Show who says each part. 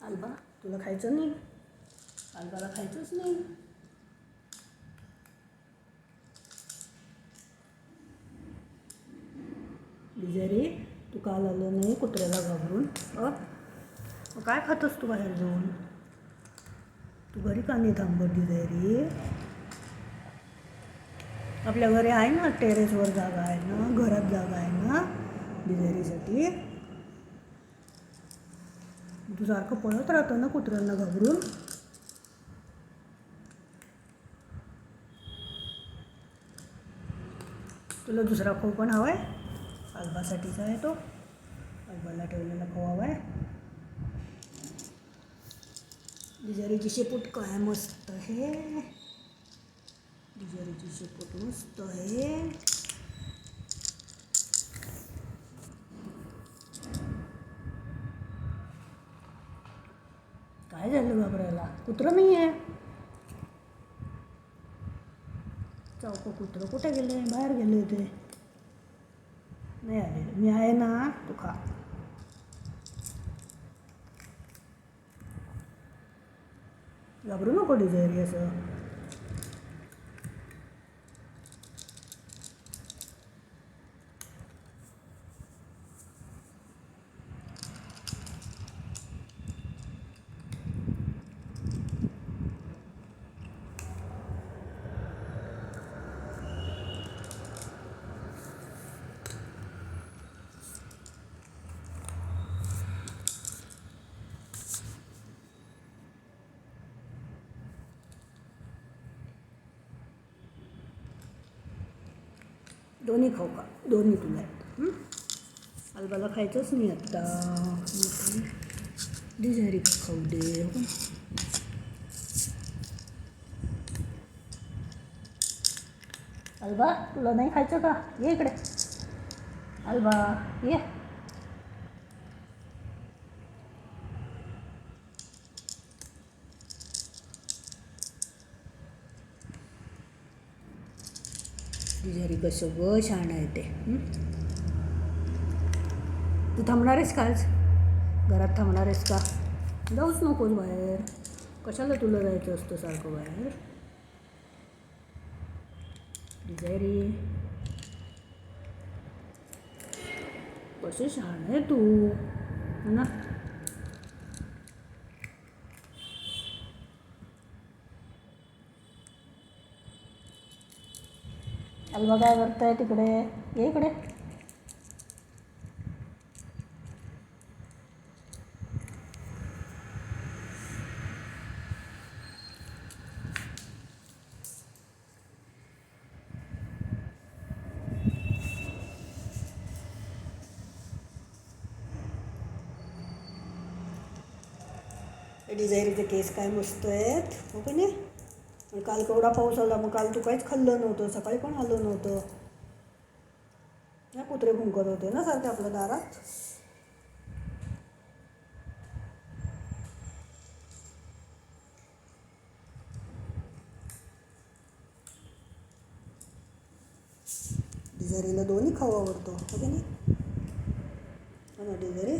Speaker 1: आलबा तुला खायचं नाही? आलबाला खायचंच नाही. बिजारी तू काल आलं नाही कुत्र्याला घाबरून. मग काय खातोस तू बाहेर जाऊन? तू घरी का नाही थांबत बिजारी? आपल्या घरी आहे ना टेरेसवर जागा आहे ना घरात जागा आहे ना बिजारीसाठी? तू सारखं पळत राहतो ना कुत्र्यांना घाबरून. तुला दुसरा खो पण हवा आहे अल्बासाठीचा आहे तो. अल्बाला ठेवलेला खो हवा आहे बिजारीची शेपूट काय मस्त आहे. बिजारीची शेपूट मस्त आहे. काय झालं घाबरायला? कुत्रं नाही आहे. चौक कुत्रं कुठे गेले? बाहेर गेले होते. नाही आले. मी आहे ना तू खा. घाबरू नको डिझायरी असं दोन्ही खाऊ का? दोन्ही तुला. आहेत अल्बाला खायचंच नाही आत्ता डिझायरी खाऊ दे. अल्बा तुला नाही खायचं का? ये इकडे. अल्बा ये. बिजारी कसं ग शहाणं आहे ते तू थांबणार आहेस का आज? घरात थांबणार आहेस का? जाऊच नकोस बाहेर. कशाला तुला जायचं असतं सारखं बाहेर? बिजारी कसे छान आहे तू? हो ना? अलवा काय आहे तिकडे? ये इकडे. डिझायरीचे केस काय मस्त आहेत. हो का नाही? आणि काल केवढा पाऊस आला मग काल तू काहीच खाल्लं नव्हतं सकाळी पण आलं नव्हतं. या कुत्रे भुंकत होते ना सारखे आपल्या दारात? डिझारीला दोन्ही खाऊ आवडतो हो नाही? हो ना डिझारी